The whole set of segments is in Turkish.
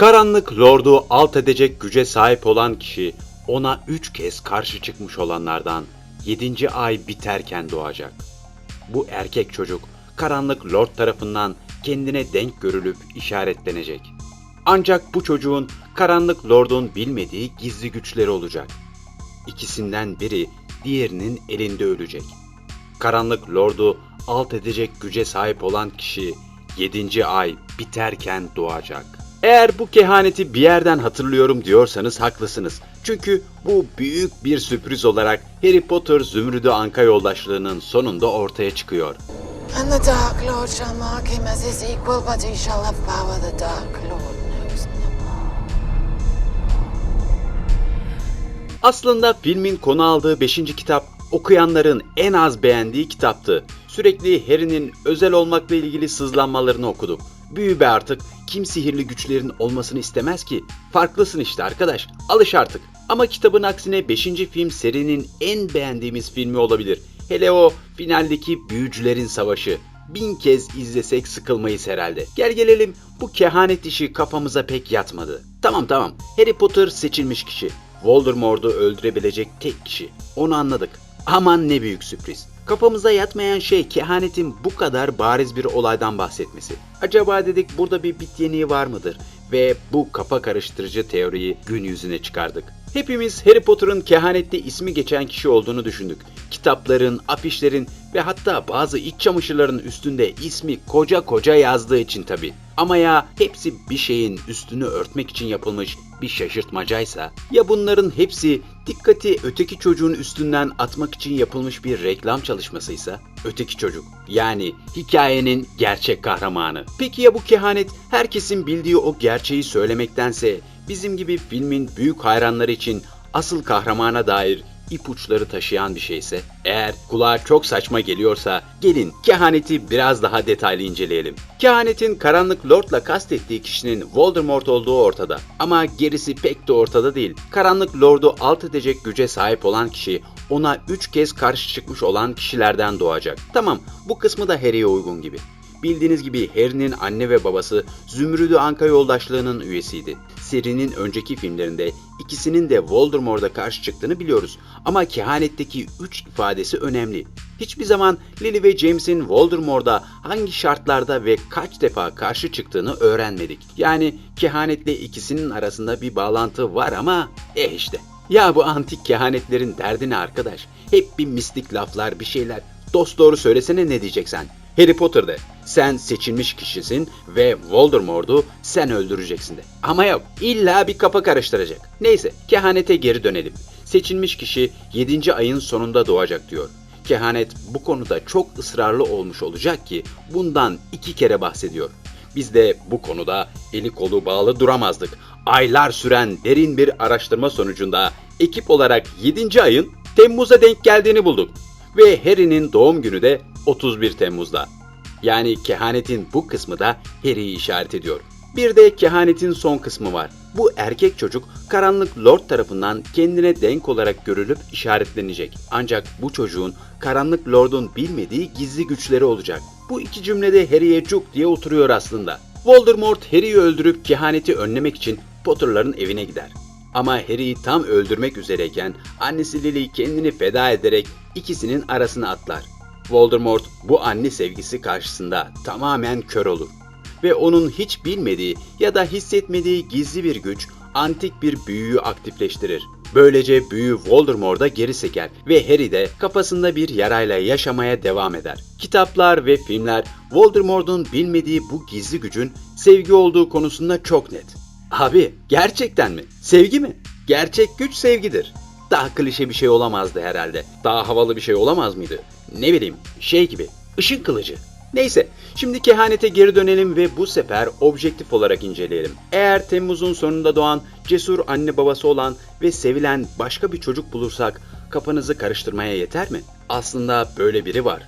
Karanlık Lord'u alt edecek güce sahip olan kişi ona üç kez karşı çıkmış olanlardan yedinci ay biterken doğacak. Bu erkek çocuk Karanlık Lord tarafından kendine denk görülüp işaretlenecek. Ancak bu çocuğun Karanlık Lord'un bilmediği gizli güçleri olacak. İkisinden biri diğerinin elinde ölecek. Karanlık Lord'u alt edecek güce sahip olan kişi 7. ay biterken doğacak. Eğer bu kehaneti bir yerden hatırlıyorum diyorsanız haklısınız. Çünkü bu büyük bir sürpriz olarak Harry Potter Zümrüdü Anka yoldaşlığının sonunda ortaya çıkıyor. And the Dark Lord shall mark him as his equal, but he shall have power the Dark Lord knows. Aslında filmin konu aldığı 5. kitap okuyanların en az beğendiği kitaptı. Sürekli Harry'nin özel olmakla ilgili sızlanmalarını okuduk. Büyü be artık. Kim sihirli güçlerin olmasını istemez ki? Farklısın işte arkadaş. Alış artık. Ama kitabın aksine 5. film serinin en beğendiğimiz filmi olabilir. Hele o finaldeki büyücülerin savaşı. Bin kez izlesek sıkılmayız herhalde. Gel gelelim bu kehanet işi kafamıza pek yatmadı. Tamam tamam Harry Potter seçilmiş kişi. Voldemort'u öldürebilecek tek kişi. Onu anladık. Aman ne büyük sürpriz. Kafamıza yatmayan şey kehanetin bu kadar bariz bir olaydan bahsetmesi. Acaba dedik burada bir bit yeniği var mıdır? Ve bu kafa karıştırıcı teoriyi gün yüzüne çıkardık. Hepimiz Harry Potter'ın kehanette ismi geçen kişi olduğunu düşündük. Kitapların, afişlerin ve hatta bazı iç çamaşırların üstünde ismi koca koca yazdığı için tabi. Ama ya hepsi bir şeyin üstünü örtmek için yapılmış bir şaşırtmacaysa ya bunların hepsi dikkati öteki çocuğun üstünden atmak için yapılmış bir reklam çalışmasıysa öteki çocuk yani hikayenin gerçek kahramanı. Peki ya bu kehanet herkesin bildiği o gerçeği söylemektense bizim gibi filmin büyük hayranları için asıl kahramana dair ipuçları taşıyan bir şeyse, eğer kulağa çok saçma geliyorsa gelin kehaneti biraz daha detaylı inceleyelim. Kehanetin Karanlık Lord'la kastettiği kişinin Voldemort olduğu ortada ama gerisi pek de ortada değil. Karanlık Lord'u alt edecek güce sahip olan kişi ona 3 kez karşı çıkmış olan kişilerden doğacak. Tamam bu kısmı da Harry'e uygun gibi. Bildiğiniz gibi Harry'nin anne ve babası Zümrüdü Anka yoldaşlığının üyesiydi. Serinin önceki filmlerinde ikisinin de Voldemort'a karşı çıktığını biliyoruz. Ama kehanetteki üç ifadesi önemli. Hiçbir zaman Lily ve James'in Voldemort'a hangi şartlarda ve kaç defa karşı çıktığını öğrenmedik. Yani kehanetle ikisinin arasında bir bağlantı var ama eh işte. Ya bu antik kehanetlerin derdi ne arkadaş? Hep bir mistik laflar bir şeyler. Dost doğru söylesene ne diyeceksen. Harry Potter'da sen seçilmiş kişisin ve Voldemort'u sen öldüreceksin de. Ama yok illa bir kafa karıştıracak. Neyse kehanete geri dönelim. Seçilmiş kişi 7. ayın sonunda doğacak diyor. Kehanet bu konuda çok ısrarlı olmuş olacak ki bundan iki kere bahsediyor. Biz de bu konuda eli kolu bağlı duramazdık. Aylar süren derin bir araştırma sonucunda ekip olarak 7. ayın Temmuz'a denk geldiğini bulduk. Ve Harry'nin doğum günü de 31 Temmuz'da. Yani kehanetin bu kısmı da Harry'i işaret ediyor. Bir de kehanetin son kısmı var. Bu erkek çocuk karanlık lord tarafından kendine denk olarak görülüp işaretlenecek. Ancak bu çocuğun karanlık lordun bilmediği gizli güçleri olacak. Bu iki cümlede Harry'e cuk diye oturuyor aslında. Voldemort Harry'i öldürüp kehaneti önlemek için Potter'ların evine gider. Ama Harry'i tam öldürmek üzereyken annesi Lily kendini feda ederek ikisinin arasına atlar. Voldemort bu anne sevgisi karşısında tamamen kör olur ve onun hiç bilmediği ya da hissetmediği gizli bir güç antik bir büyüyü aktifleştirir. Böylece büyü Voldemort'a geri seker ve Harry de kafasında bir yarayla yaşamaya devam eder. Kitaplar ve filmler Voldemort'un bilmediği bu gizli gücün sevgi olduğu konusunda çok net. Abi gerçekten mi? Sevgi mi? Gerçek güç sevgidir. Daha klişe bir şey olamazdı herhalde. Daha havalı bir şey olamaz mıydı? Ne bileyim şey gibi ışın kılıcı. Neyse şimdi kehanete geri dönelim ve bu sefer objektif olarak inceleyelim. Eğer Temmuz'un sonunda doğan cesur anne babası olan ve sevilen başka bir çocuk bulursak kafanızı karıştırmaya yeter mi? Aslında böyle biri var.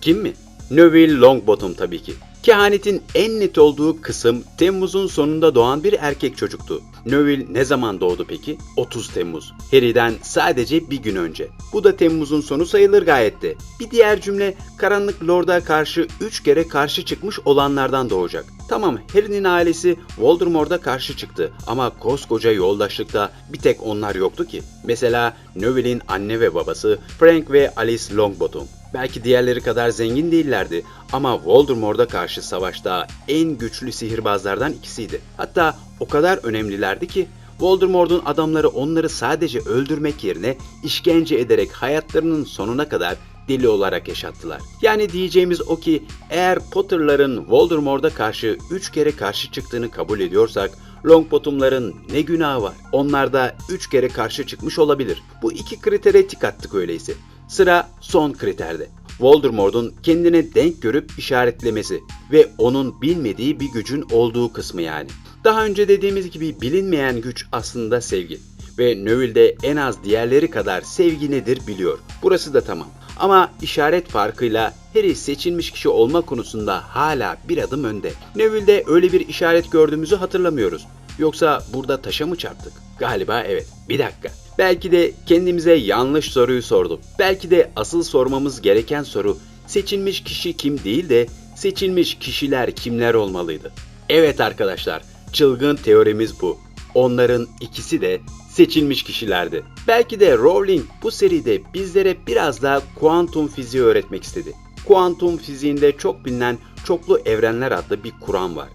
Kim mi? Neville Longbottom tabii ki. Kehanetin en net olduğu kısım Temmuz'un sonunda doğan bir erkek çocuktu. Neville ne zaman doğdu peki? 30 Temmuz. Harry'den sadece bir gün önce. Bu da Temmuz'un sonu sayılır gayet. Bir diğer cümle karanlık Lord'a karşı 3 kere karşı çıkmış olanlardan doğacak. Tamam Harry'nin ailesi Voldemort'a karşı çıktı ama koskoca yoldaşlıkta bir tek onlar yoktu ki. Mesela Neville'in anne ve babası Frank ve Alice Longbottom. Belki diğerleri kadar zengin değillerdi ama Voldemort'a karşı savaşta en güçlü sihirbazlardan ikisiydi. Hatta o kadar önemlilerdi ki Voldemort'un adamları onları sadece öldürmek yerine işkence ederek hayatlarının sonuna kadar deli olarak yaşattılar. Yani diyeceğimiz o ki eğer Potter'ların Voldemort'a karşı 3 kere karşı çıktığını kabul ediyorsak Longbottom'ların ne günahı var? Onlar da 3 kere karşı çıkmış olabilir. Bu iki kritere tik attık öyleyse. Sıra son kriterde. Voldemort'un kendine denk görüp işaretlemesi ve onun bilmediği bir gücün olduğu kısmı yani. Daha önce dediğimiz gibi bilinmeyen güç aslında sevgi. Ve Neville de en az diğerleri kadar sevgi nedir biliyor. Burası da tamam. Ama işaret farkıyla Harry seçilmiş kişi olma konusunda hala bir adım önde. Neville'de öyle bir işaret gördüğümüzü hatırlamıyoruz. Yoksa burada taşa mı çarptık? Galiba evet. Bir dakika. Belki de kendimize yanlış soruyu sorduk. Belki de asıl sormamız gereken soru seçilmiş kişi kim değil de seçilmiş kişiler kimler olmalıydı? Evet arkadaşlar, çılgın teorimiz bu. Onların ikisi de seçilmiş kişilerdi. Belki de Rowling bu seride bizlere biraz daha kuantum fiziği öğretmek istedi. Kuantum fiziğinde çok bilinen çoklu evrenler adlı bir kuram var.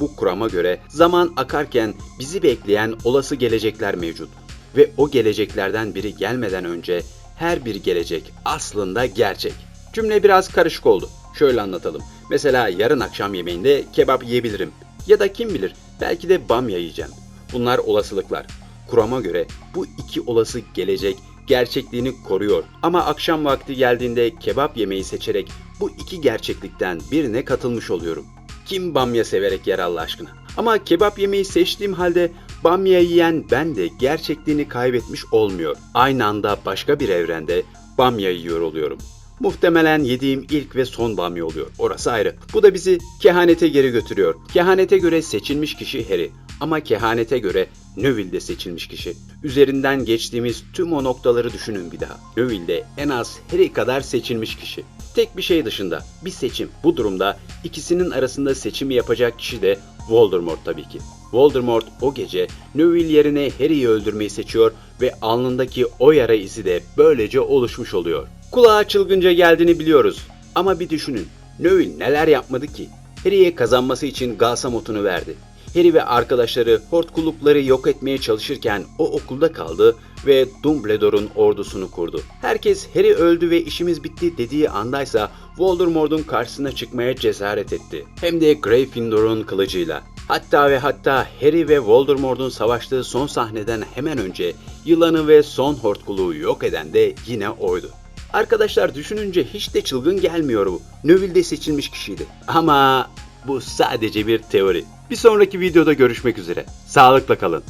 Bu kurama göre zaman akarken bizi bekleyen olası gelecekler mevcut ve o geleceklerden biri gelmeden önce her bir gelecek aslında gerçek. Cümle biraz karışık oldu. Şöyle anlatalım. Mesela yarın akşam yemeğinde kebap yiyebilirim. Ya da kim bilir belki de bamya yiyeceğim. Bunlar olasılıklar. Kurama göre bu iki olası gelecek gerçekliğini koruyor. Ama akşam vakti geldiğinde kebap yemeyi seçerek bu iki gerçeklikten birine katılmış oluyorum. Kim bamya severek yer Allah aşkına? Ama kebap yemeyi seçtiğim halde bamya yiyen ben de gerçekliğini kaybetmiş olmuyor. Aynı anda başka bir evrende bamya yiyor oluyorum. Muhtemelen yediğim ilk ve son bamya oluyor. Orası ayrı. Bu da bizi kehanete geri götürüyor. Kehanete göre seçilmiş kişi Harry. Ama kehanete göre Neville de seçilmiş kişi. Üzerinden geçtiğimiz tüm o noktaları düşünün bir daha. Neville de en az Harry kadar seçilmiş kişi. Tek bir şey dışında bir seçim. Bu durumda ikisinin arasında seçimi yapacak kişi de Voldemort tabii ki. Voldemort o gece Neville yerine Harry'i öldürmeyi seçiyor ve alnındaki o yara izi de böylece oluşmuş oluyor. Kulağa çılgınca geldiğini biliyoruz ama bir düşünün. Neville neler yapmadı ki? Harry'e kazanması için Galsamot'unu verdi. Harry ve arkadaşları hortkullukları yok etmeye çalışırken o okulda kaldı ve Dumbledore'un ordusunu kurdu. Herkes Harry öldü ve işimiz bitti dediği andaysa Voldemort'un karşısına çıkmaya cesaret etti. Hem de Gryffindor'un kılıcıyla. Hatta ve hatta Harry ve Voldemort'un savaştığı son sahneden hemen önce yılanı ve son hortkuluğu yok eden de yine oydu. Arkadaşlar düşününce hiç de çılgın gelmiyor bu. Neville de seçilmiş kişiydi. Ama bu sadece bir teori. Bir sonraki videoda görüşmek üzere. Sağlıkla kalın.